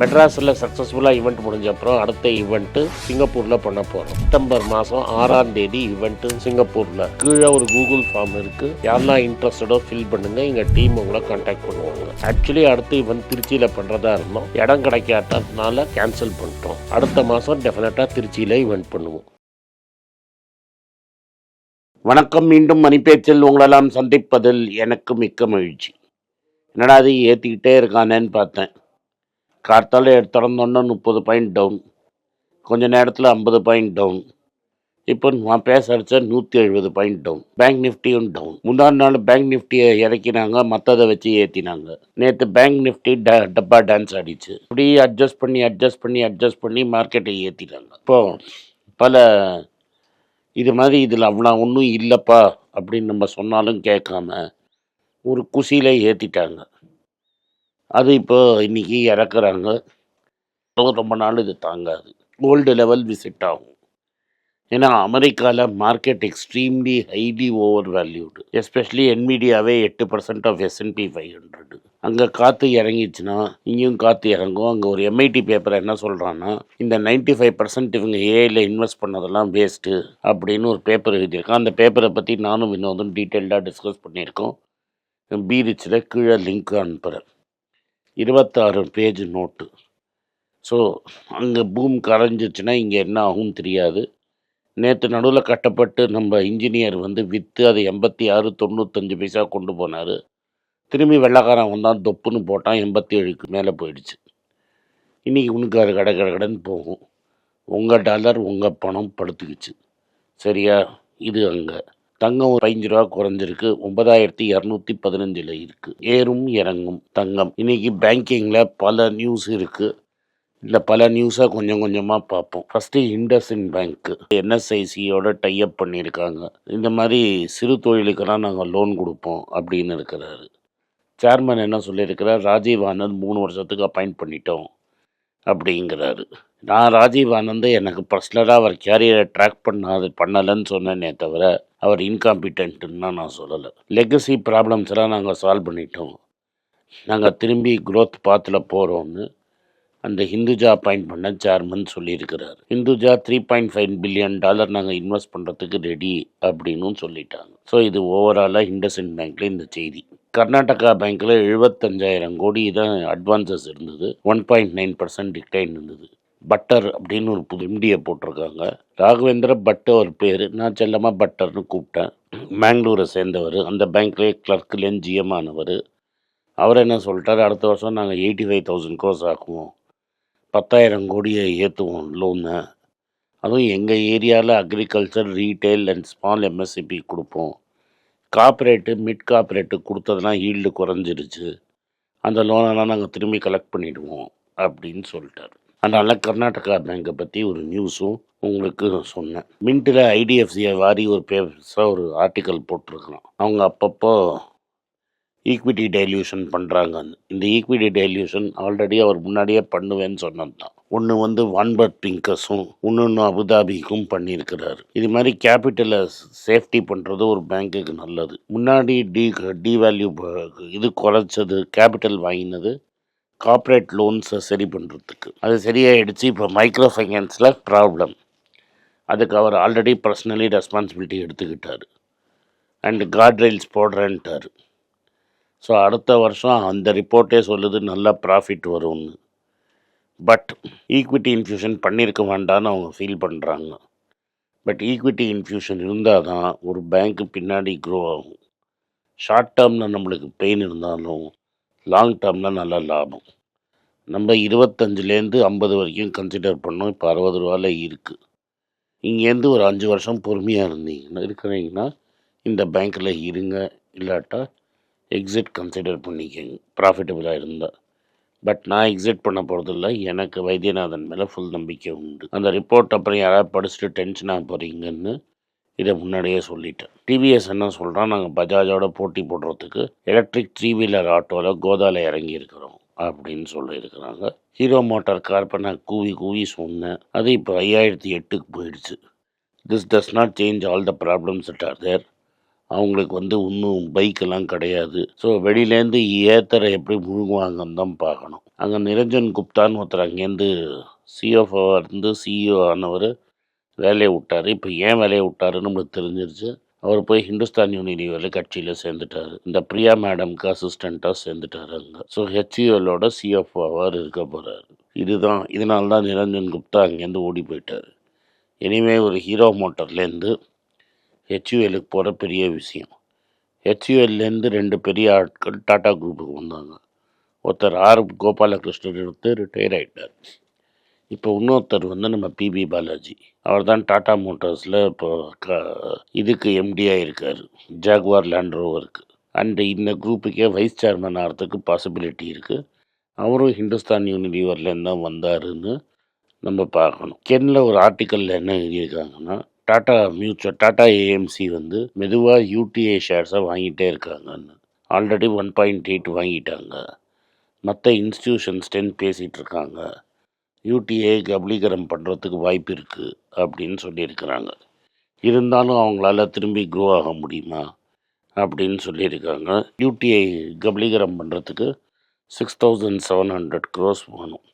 மெட்ராஸில் சக்ஸஸ்ஃபுல்லாக ஈவெண்ட் முடிஞ்ச அப்புறம் அடுத்த ஈவெண்ட்டு சிங்கப்பூரில் பண்ண போகிறோம் செப்டம்பர் மாதம் ஆறாம் தேதி ஈவெண்ட்டு சிங்கப்பூரில். கீழே ஒரு கூகுள் ஃபார்ம் இருக்குது யாரெல்லாம் இன்ட்ரெஸ்டடோ ஃபில் பண்ணுங்கள் எங்கள் டீம் உங்களை கான்டாக்ட் பண்ணுவாங்க. ஆக்சுவலி அடுத்த ஈவெண்ட் திருச்சியில் பண்ணுறதா இருந்தோம். இடம் கிடைக்காததுனால கேன்சல் பண்ணிட்டோம். அடுத்த மாதம் டெஃபினட்டாக திருச்சியில் ஈவெண்ட் பண்ணுவோம். வணக்கம். மீண்டும் மணிப்பேச்சில் உங்களெல்லாம் சந்திப்பதில் எனக்கு மிக்க மகிழ்ச்சி. என்னடா அது ஏற்றிக்கிட்டே இருக்கானேன்னு பார்த்தேன். கார்த்தால திறந்தோன்னா முப்பது பாயிண்ட் டவுன் கொஞ்ச நேரத்தில் ஐம்பது பாயிண்ட் டவுன் இப்போ நான் பேச அடித்தா நூற்றி எழுபது பாயிண்ட் டவுன் பேங்க் நிஃப்டியும் டவுன் முன்னாடி நாள் பேங்க் நிஃப்டியை இறக்கினாங்க மற்றதை வச்சு ஏற்றினாங்க நேற்று பேங்க் நிஃப்டி ட டப்பா டான்ஸ் ஆடிச்சு. இப்படி அட்ஜஸ்ட் பண்ணி அட்ஜஸ்ட் பண்ணி அட்ஜஸ்ட் பண்ணி மார்க்கெட்டை ஏற்றிட்டாங்க இப்போ பல இது மாதிரி இதில் அவ்வளோ ஒன்றும் இல்லைப்பா அப்படின்னு நம்ம சொன்னாலும் கேட்காம ஒரு குசியில் ஏற்றிட்டாங்க அது இப்போ இன்றைக்கி இறக்குறாங்க. ரொம்ப நாள் இது தாங்காது. கோல்டு லெவல் விசிட் ஆகும். ஏன்னா அமெரிக்காவில் market extremely highly over valued especially என்மீடியாவே எட்டு percent of S and P five hundred அங்கே காற்று இறங்கிச்சுன்னா இங்கேயும் காற்று இறங்கும். அங்கே ஒரு எம்ஐடி பேப்பர் என்ன சொல்கிறான்னா இந்த 95% ஃபைவ் பர்சன்ட் இவங்க ஏஐயில் இன்வெஸ்ட் பண்ணதெல்லாம் வேஸ்ட்டு அப்படின்னு ஒரு பேப்பர் எழுதியிருக்கான். அந்த பேப்பரை பற்றி நானும் வினோதும் டீட்டெயில்டாக டிஸ்கஸ் பண்ணியிருக்கோம். பீரிச்சில் கீழே லிங்க் அனுப்புகிறேன் இருபத்தாறு பேஜ் நோட்டு. ஸோ அங்கே பூம் கரைஞ்சிச்சுன்னா இங்கே என்ன ஆகும் தெரியாது. நேற்று நடுவில் கட்டப்பட்டு நம்ம இன்ஜினியர் வந்து விற்று அதை எண்பத்தி ஆறு தொண்ணூத்தஞ்சு பைசா கொண்டு போனார். திரும்பி வெள்ளைக்காரன் வந்தான் தொப்புன்னு போட்டான் எண்பத்தி ஏழுக்கு மேலே போயிடுச்சு. இன்றைக்கி உனக்கு அது கடை கடை கடைன்னு போகும். உங்கள் டாலர் உங்கள் பணம் படுத்துக்குச்சு. சரியா? இது அங்கே. தங்கம் ஒரு பதினஞ்சு ரூபா குறைஞ்சிருக்கு. ஒன்பதாயிரத்தி இரநூத்தி பதினஞ்சில் இருக்குது ஏறும் இறங்கும் தங்கம். இன்னைக்கு பேங்கிங்கில் பல நியூஸ் இருக்குது இந்த பல நியூஸை கொஞ்சம் கொஞ்சமாக பார்ப்போம். ஃபஸ்ட்டு இண்டஸ்இன் பேங்க்கு என்எஸ்ஐசியோட டைப் பண்ணியிருக்காங்க. இந்த மாதிரி சிறு தொழிலுக்கெல்லாம் நாங்கள் லோன் கொடுப்போம் அப்படின்னு இருக்கிறாரு. சேர்மன் என்ன சொல்லியிருக்கிறார்? ராஜீவ் ஆனந்த் மூணு வருஷத்துக்கு அப்பாயிண்ட் பண்ணிட்டோம் அப்படிங்கிறாரு. நான் ராஜீவ் ஆனந்த் எனக்கு பர்சனலாக அவர் கேரியரை ட்ராக் பண்ணாது பண்ணலைன்னு சொன்னேனே தவிர அவர் இன்காம்பிட்டன்ட்டுன்னா நான் சொல்லலை. லெகசி ப்ராப்ளம்ஸ் எல்லாம் நாங்கள் சால்வ் பண்ணிட்டோம். நாங்கள் திரும்பி க்ரோத் பாத்தில் போகிறோம்னு அந்த ஹிந்துஜா அப்பாயிண்ட் பண்ண சேர்மன் சொல்லியிருக்கிறார். Hinduja three point five billion dollar நாங்கள் இன்வெஸ்ட் பண்ணுறதுக்கு ரெடி அப்படின்னு சொல்லிட்டாங்க. ஸோ இது ஓவராலாக இண்டஸ்இன் பேங்க்கில் இந்த செய்தி. கர்நாடகா பேங்க்கில் எழுபத்தஞ்சாயிரம் கோடி தான் அட்வான்சஸ் இருந்தது. One point nine percent decline இருந்தது. பட்டர் அப்படின்னு ஒரு புது எம்டியை போட்டிருக்காங்க. ராகவேந்திர பட்டு ஒரு பேர். நான் செல்லமாக பட்டர்னு கூப்பிட்டேன். மேங்களூரை சேர்ந்தவர். அந்த பேங்க்லேயே கிளர்க்லேருந்து ஜிஎம் ஆனவர். அவர் என்ன சொல்லிட்டார்? அடுத்த வருஷம் நாங்கள் எயிட்டி ஃபைவ் தௌசண்ட் க்ரோஸ் ஆக்குவோம். பத்தாயிரம் கோடியை ஏற்றுவோம் லோனை அதுவும் எங்கள் ஏரியாவில் agriculture retail and small MSCB கொடுப்போம். கார்ப்பரேட்டு மிட் கார்ப்பரேட்டு கொடுத்ததெல்லாம் ஈல்டு குறைஞ்சிருச்சு. அந்த லோனெல்லாம் நாங்கள் திரும்பி கலெக்ட் பண்ணிவிடுவோம் அப்படின்னு சொல்லிட்டார். அதனால் கர்நாடகா பேங்கை பற்றி ஒரு நியூஸும் உங்களுக்கு சொன்னேன். மின்ட்டில் ஐடிஎஃப்சியை வாரி ஒரு பேப்பர்ஸாக ஒரு ஆர்டிக்கல் போட்டிருக்கலாம் அவங்க அப்பப்போ ஈக்விட்டி டைல்யூஷன் பண்ணுறாங்கன்னு இந்த ஈக்விட்டி டைல்யூஷன் ஆல்ரெடி அவர் முன்னாடியே பண்ணுவேன்னு சொன்னது தான் ஒன்று வந்து வான்பர்ட் பிங்கஸும் இன்னொன்று அபுதாபிக்கும் பண்ணியிருக்கிறாரு. இது மாதிரி கேபிட்டலை சேஃப்டி பண்ணுறது ஒரு பேங்க்குக்கு நல்லது. முன்னாடி டி டிவேல்யூ இது குறைச்சது கேபிட்டல் வாங்கினது கார்ப்பரேட் லோன்ஸை சரி பண்ணுறதுக்கு அது சரியாயிடுச்சு இப்போ மைக்ரோ ஃபைனான்ஸில் ப்ராப்ளம் அதுக்கு அவர் ஆல்ரெடி பர்சனலி ரெஸ்பான்சிபிலிட்டி எடுத்துக்கிட்டார். அண்ட் காட்ரெயில்ஸ் போடுறேன்ட்டார். ஸோ அடுத்த வருஷம் அந்த ரிப்போர்ட்டே சொல்லுது நல்லா ப்ராஃபிட் வரும்னு. பட் ஈக்விட்டி இன்ஃப்யூஷன் பண்ணியிருக்க வேண்டான்னு அவங்க ஃபீல் பண்ணுறாங்க பட் ஈக்விட்டி இன்ஃப்யூஷன் இருந்தால் தான் ஒரு பேங்க்கு பின்னாடி க்ரோ ஆகும். ஷார்ட் டேர்மில் நம்மளுக்கு பெயின் இருந்தாலும் லாங் டேர்ம்னால் நல்ல லாபம். நம்ம இருபத்தஞ்சிலேருந்து ஐம்பது வரைக்கும் கன்சிடர் பண்ணோம். இப்போ அறுபது ரூபாயில் இருக்குது இங்கேருந்து ஒரு அஞ்சு வருஷம் பொறுமையாக இருந்தீங்கன்னா இருக்கிறீங்கன்னா இந்த பேங்க்கில் இருங்க. இல்லாட்டா எக்ஸிட் கன்சிடர் பண்ணிக்கங்க. ப்ராஃபிட்டபுளாக இருந்தால் பட் நான் எக்ஸிட் பண்ண போகிறதில்ல எனக்கு வைத்தியநாதன் மேலே ஃபுல் நம்பிக்கை உண்டு. அந்த ரிப்போர்ட் அப்புறம் யாராவது படிச்சுட்டு டென்ஷனாக போகிறீங்கன்னு இதை முன்னாடியே சொல்லிட்டேன். டிவிஎஸ் என்ன சொல்கிறான் நாங்கள் பஜாஜோட போட்டி போடுறதுக்கு எலக்ட்ரிக் த்ரீ வீலர் ஆட்டோவில் கோதாவில் இறங்கி இருக்கிறோம் அப்படின்னு சொல்லியிருக்கிறாங்க. ஹீரோ மோட்டார் கார்ப்பை நான் கூவி கூவி சொன்னேன். அது இப்போ ஐயாயிரத்தி எட்டுக்கு போயிடுச்சு. This does not change all the problems that are there அவங்களுக்கு வந்து இன்னும் பைக்கெல்லாம் கிடையாது. ஸோ வெளியிலேருந்து ஏத்தரை எப்படி முழுங்குவாங்கன்னு தான் பார்க்கணும். அங்கே நிரஞ்சன் குப்தான்னு ஒருத்தர் அங்கேருந்து சிஎஃப்ஓ இருந்து சிஇஓ ஆனவர் வேலையை விட்டார். இப்போ ஏன் வேலையை விட்டாருன்னு நம்மளுக்கு தெரிஞ்சிருச்சு. அவர் போய் ஹிந்துஸ்தான் யூனிலிவரில் கட்சியில் சேர்ந்துட்டார். இந்த பிரியா மேடம்க்கு அசிஸ்டண்ட்டாக சேர்ந்துட்டார் அங்கே. ஸோ ஹெச்யூஎலோட சிஎஃப்ஓவார் இருக்க போகிறாரு இதுதான் இதனால தான் நிரஞ்சன் குப்தா அங்கேருந்து ஓடி போயிட்டார். இனிமே ஒரு ஹீரோ மோட்டர்லேருந்து ஹெச்யூஎலுக்கு போகிற பெரிய விஷயம். ஹெச்யூஎல்லேருந்து ரெண்டு பெரிய ஆட்கள் டாடா குரூப்புக்கு வந்தாங்க. ஒருத்தர் ஆர். கோபாலகிருஷ்ணன் எடுத்து ரிட்டையர் ஆகிட்டார் இப்போ இன்னொருத்தர் வந்து நம்ம பிபி பாலாஜி. அவர் தான் டாடா மோட்டார்ஸில் இப்போ க இதுக்கு எம்டியாக இருக்கார் ஜாகுவார் லேண்ட் ரோவருக்கு அண்டு இந்த குரூப்புக்கே வைஸ் சேர்மன் ஆகிறதுக்கு பாசிபிலிட்டி இருக்குது அவரும் ஹிந்துஸ்தான் யூனிலிவர்லேருந்து தான் வந்தாருன்னு நம்ம பார்க்கணும். கென்னில் ஒரு ஆர்டிக்கலில் என்ன எழுதியிருக்காங்கன்னா டாடா மியூச்சுவல் டாடா ஏஎம்சி வந்து மெதுவாக யூடிஐ ஷேர்ஸை வாங்கிட்டே இருக்காங்கன்னு. ஆல்ரெடி ஒன் பாயிண்ட் எயிட் வாங்கிட்டாங்க. மற்ற இன்ஸ்டியூஷன்ஸ் டென் பேசிகிட்டு இருக்காங்க. யூடிஐ கபலீகரம் பண்ணுறதுக்கு வாய்ப்பு இருக்குது அப்படின்னு சொல்லியிருக்கிறாங்க. இருந்தாலும் அவங்களால திரும்பி க்ரோ ஆக முடியுமா அப்படின்னு சொல்லியிருக்காங்க. யூடிஐ கபலீகரம் பண்ணுறதுக்கு six thousand seven hundred crores வேணும்.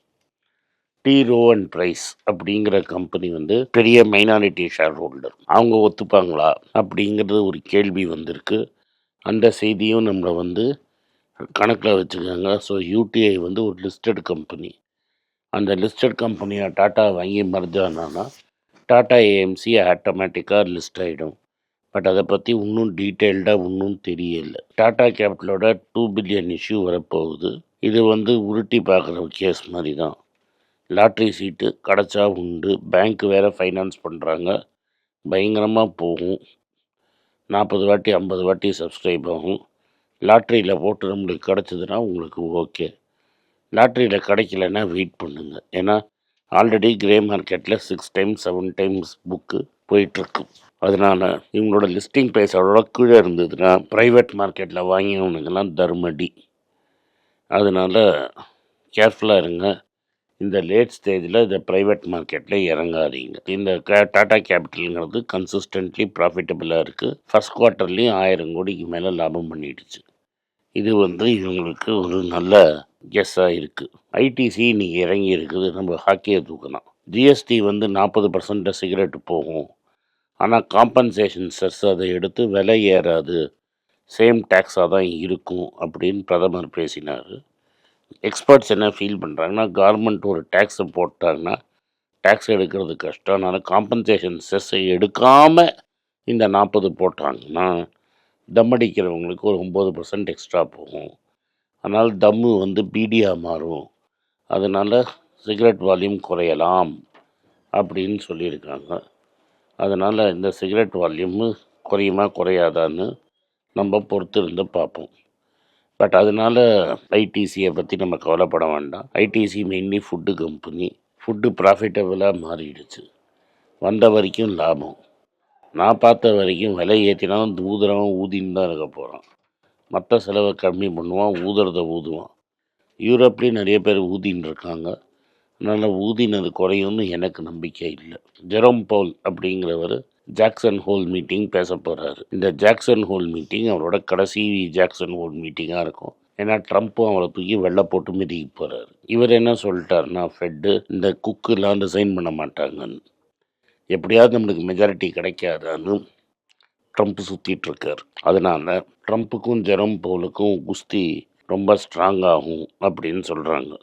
டி ரோ அண்ட் ப்ரைஸ் அப்படிங்கிற கம்பெனி வந்து பெரிய மைனாரிட்டி ஷேர் ஹோல்டர் அவங்க ஒத்துப்பாங்களா அப்படிங்கிறது ஒரு கேள்வி வந்திருக்கு. அந்த செய்தியும் நம்மளை வந்து கணக்கில் வச்சுக்கோங்க. ஸோ யூடிஐ வந்து ஒரு லிஸ்டட் கம்பெனி அந்த லிஸ்டட் கம்பெனியை டாட்டா வாங்கி மர்ஜானா டாட்டா ஏஎம்சி ஆட்டோமேட்டிக்காக லிஸ்ட் ஆகிடும் பட் அதை பற்றி இன்னும் டீட்டெயில்டாக இன்னும் தெரியல. டாட்டா கேபிட்டலோட டூ பில்லியன் இஷ்யூ வரப்போகுது. இது வந்து உருட்டி பார்க்குற கேஸ் மாதிரி தான் லாட்ரி சீட்டு கிடச்சா உண்டு. பேங்க் வேறு ஃபைனான்ஸ் பண்ணுறாங்க பயங்கரமாக போகும். நாற்பது வாட்டி ஐம்பது வாட்டி சப்ஸ்கிரைப் ஆகும். லாட்ரியில் போட்டு நம்மளுக்கு கிடச்சதுன்னா உங்களுக்கு ஓகே லாட்ரியில் கிடைக்கலன்னா வெயிட் பண்ணுங்க. ஏன்னா ஆல்ரெடி கிரே மார்க்கெட்டில் six times seven times book போயிட்டுருக்கு. அதனால் இவங்களோட லிஸ்டிங் ப்ரைஸ் அவ்வளோ கீழே இருந்ததுன்னா ப்ரைவேட் மார்க்கெட்டில் வாங்கினவனுங்கெல்லாம் தர்மடி. அதனால் கேர்ஃபுல்லாக இருங்க. இந்த லேட் ஸ்டேஜில் இந்த ப்ரைவேட் மார்க்கெட்டில் இறங்காதீங்க. இந்த டாடா கேபிட்டலுங்கிறது கன்சிஸ்டன்ட்லி ப்ராஃபிட்டபுளாக இருக்குது ஃபர்ஸ்ட் குவார்ட்டர்லேயும் ஆயிரம் கோடிக்கு மேலே லாபம் பண்ணிடுச்சு. இது வந்து இவங்களுக்கு ஒரு நல்ல கெஸ்ஸாக இருக்குது ஐடிசி இன்றைக்கி இறங்கி இருக்குது. நம்ம ஹாக்கியை தூக்கலாம் ஜிஎஸ்டி வந்து நாற்பது பர்சன்ட்டு சிகரெட் போகும். ஆனால் காம்பன்சேஷன் செஸ் அதை எடுத்து விலை ஏறாது. சேம் டேக்ஸாக தான் இருக்கும் அப்படின்னு பிரதமர் பேசினார். எக்ஸ்பர்ட்ஸ் என்ன ஃபீல் பண்ணுறாங்கன்னா கவர்மெண்ட் ஒரு டேக்ஸை போட்டாங்கன்னா டேக்ஸ் எடுக்கிறது கஷ்டம். அதனால் காம்பன்சேஷன் செஸ்ஸை எடுக்காமல் இந்த நாற்பது போட்டாங்கன்னா தம் அடிக்கிறவங்களுக்கு ஒரு ஒம்பது பர்சன்ட் எக்ஸ்ட்ரா போகும். அதனால் தம்மு வந்து பீடியாக மாறும். அதனால் சிகரெட் வால்யூம் குறையலாம் அப்படின்னு சொல்லியிருக்காங்க. அதனால் இந்த சிகரெட் வால்யூம் குறையுமா குறையாதான்னு நம்ம பொறுத்து இருந்து பார்ப்போம். பட் அதனால் ஐடிசியை பற்றி நம்ம கவலைப்பட வேண்டாம். ITC mainly food company food ப்ராஃபிட்டபுளாக மாறிடுச்சு. வந்த வரைக்கும் லாபம். நான் பார்த்த வரைக்கும் விலை ஏற்றினாலும் ஊதுறவன் ஊதின்னு தான் இருக்க போகிறான் மற்ற செலவை கம்மி பண்ணுவான் ஊதுறத ஊதுவான். யூரோப்லேயும் நிறைய பேர் ஊதின்னு இருக்காங்க. அதனால் ஊதினது குறையும்னு எனக்கு நம்பிக்கை இல்லை. ஜெரோம் பவுல் அப்படிங்கிறவர் ஜாக்சன் ஹோல் மீட்டிங் பேச போகிறாரு இந்த ஜாக்சன் ஹோல் மீட்டிங் அவரோட கடைசி ஜாக்சன் ஹோல் மீட்டிங்காக இருக்கும். ஏன்னா ட்ரம்ப்பும் அவரை தூக்கி வெள்ளை போட்டு மிதிக்க போகிறாரு இவர் என்ன சொல்லிட்டாருன்னா ஃபெட்டு இந்த குக்குலாம் டிசைன் பண்ண மாட்டாங்கன்னு. எப்படியாவது நம்மளுக்கு மெஜாரிட்டி கிடைக்காதான்னு ட்ரம்ப் சுற்றிட்டு இருக்கார் அதனால ட்ரம்ப்புக்கும் ஜெரம் போலுக்கும் குஸ்தி ரொம்ப ஸ்ட்ராங் ஆகும் அப்படின்னு சொல்கிறாங்க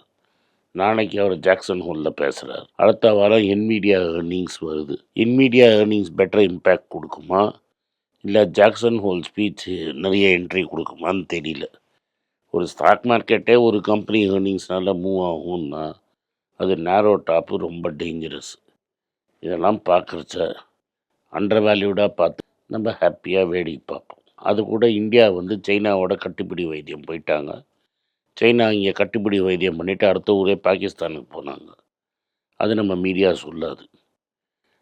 நாளைக்கு அவர் ஜாக்சன் ஹோலில் பேசுகிறார் அடுத்த வாரம் என்மீடியா ஏர்னிங்ஸ் வருது. என்மீடியா ஏர்னிங்ஸ் பெட்டர் இம்பேக்ட் கொடுக்குமா? இல்லை ஜாக்சன் ஹோல் ஸ்பீச் நிறைய என்ட்ரி கொடுக்குமான்னு தெரியல. ஒரு ஸ்டாக் மார்க்கெட்டே ஒரு கம்பெனி ஏர்னிங்ஸ்னால மூவ் ஆகும்னா அது நேரோ டாப்பு ரொம்ப டேஞ்சரஸ் இதெல்லாம் பார்க்குறச்ச அண்டர் வேல்யூடாக பார்த்து நம்ம ஹாப்பியாக வேடிக்கை பார்ப்போம். அது கூட இந்தியா வந்து சைனாவோட கட்டுப்பிடி வைத்தியம் போயிட்டாங்க. சைனா இங்கே கட்டுப்பிடி வைத்தியம் பண்ணிவிட்டு அடுத்த ஊரே பாகிஸ்தானுக்கு போனாங்க. அது நம்ம மீடியா சொல்லாது.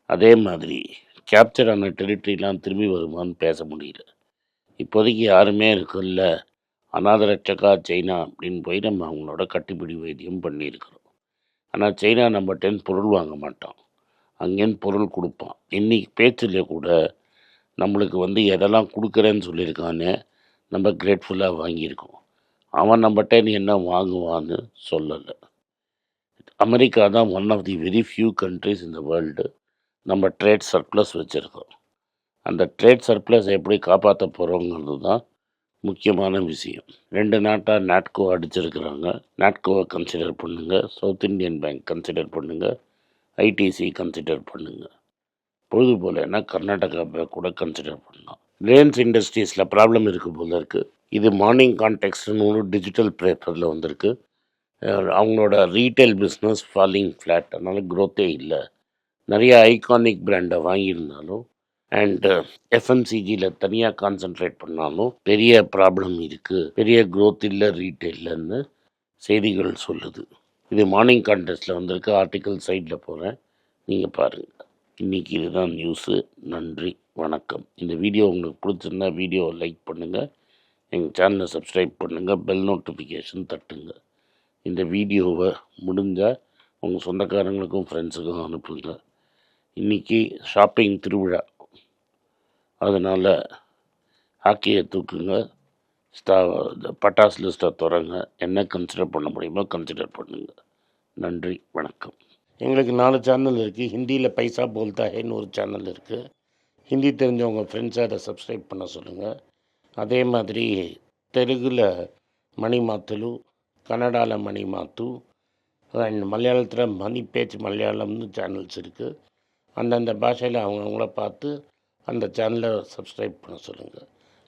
அதே மாதிரி கேப்சர் ஆன டெரிட்டரிலாம் திரும்பி வருமான்னு பேச முடியல. இப்போதைக்கு யாருமே இருக்குல்ல அநாதரட்சகா சைனா அப்படின்னு போய் நம்ம அவங்களோட கட்டுப்பிடி வைத்தியம் பண்ணியிருக்கிறோம். ஆனால் சைனா நம்மகிட்டேருந்து பொருள் வாங்க மாட்டோம் அங்கேருந்து பொருள் கொடுப்பான். இன்னைக்கு பேச்சிலே கூட நம்மளுக்கு வந்து எதெல்லாம் கொடுக்குறேன்னு சொல்லியிருக்கான்னு நம்ம கிரேட்ஃபுல்லாக வாங்கியிருக்கோம். அவன் நம்மகிட்ட நீ என்ன வாங்குவான்னு சொல்லலை. அமெரிக்கா தான் one of the very few countries இந்த வேர்ல்டு நம்ம ட்ரேட் சர்ப்ளஸ் வச்சுருக்கோம். அந்த ட்ரேட் சர்ப்ளஸ் எப்படி காப்பாற்ற போகிறோங்கிறது தான் முக்கியமான விஷயம். ரெண்டு நாட்டாக நாட்கோ அடிச்சிருக்கிறாங்க. நாட்கோவை கன்சிடர் பண்ணுங்கள் சவுத் இந்தியன் பேங்க் கன்சிடர் பண்ணுங்கள் ஐடிசி கன்சிடர் பண்ணுங்கள் பொழுது போலன்னா கர்நாடகா பேங்க் கூட கன்சிடர் பண்ணலாம். ரிலையன்ஸ் இண்டஸ்ட்ரீஸில் ப்ராப்ளம் இருக்குது போல இருக்குது இது மார்னிங் கான்டெக்ட்னு ஒரு டிஜிட்டல் பேப்பரில் வந்திருக்கு. அவங்களோட ரீட்டைல் பிஸ்னஸ் ஃபாலிங் ஃப்ளாட் அதனால் க்ரோத்தே இல்லை. நிறைய ஐகானிக் பிராண்டை வாங்கியிருந்தாலும் அண்டு எஃப்எம்சிஜியில் தனியாக கான்சென்ட்ரேட் பண்ணாலும் பெரிய ப்ராப்ளம் இருக்குது பெரிய க்ரோத் இல்லை ரீட்டைல்லன்னு செய்திகள் சொல்லுது. இது மார்னிங் கான்டெஸ்ட்டில் வந்திருக்கு. ஆர்டிக்கல் சைடில் போகிறேன் நீங்கள் பாருங்கள் இன்றைக்கி இதுதான் நியூஸு நன்றி. வணக்கம். இந்த வீடியோ உங்களுக்கு பிடிச்சிருந்தா வீடியோவை லைக் பண்ணுங்கள் எங்கள் சேனலை சப்ஸ்கிரைப் பண்ணுங்கள் பெல் நோட்டிஃபிகேஷன் தட்டுங்க. இந்த வீடியோவை முடிஞ்சால் உங்கள் சொந்தக்காரங்களுக்கும் ஃப்ரெண்ட்ஸுக்கும் அனுப்புங்க. இன்றைக்கி ஷாப்பிங் திருவிழா. அதனால் ஹாக்கியை தூக்குங்க. ஸ்டா பட்டாசு லிஸ்ட்டை திறங்க என்ன கன்சிடர் பண்ண முடியுமோ கன்சிடர் பண்ணுங்கள் நன்றி வணக்கம். எங்களுக்கு நாலு சேனல் இருக்குது ஹிந்தியில் பைசா போல்தா ஹேன்னு ஒரு சேனல் இருக்குது ஹிந்தி தெரிஞ்சவங்க ஃப்ரெண்ட்ஸை அதை சப்ஸ்கிரைப் பண்ண சொல்லுங்கள் அதே மாதிரி தெலுங்கில் மணி மாத்தலு கன்னடாவில் மணி மாத்து அண்ட் மலையாளத்தில் மணி பேச்சு மலையாளம்னு சேனல்ஸ் இருக்குது அந்தந்த பாஷையில் அவங்கவுங்கள பார்த்து அந்த சேனலை சப்ஸ்கிரைப் பண்ண சொல்லுங்கள்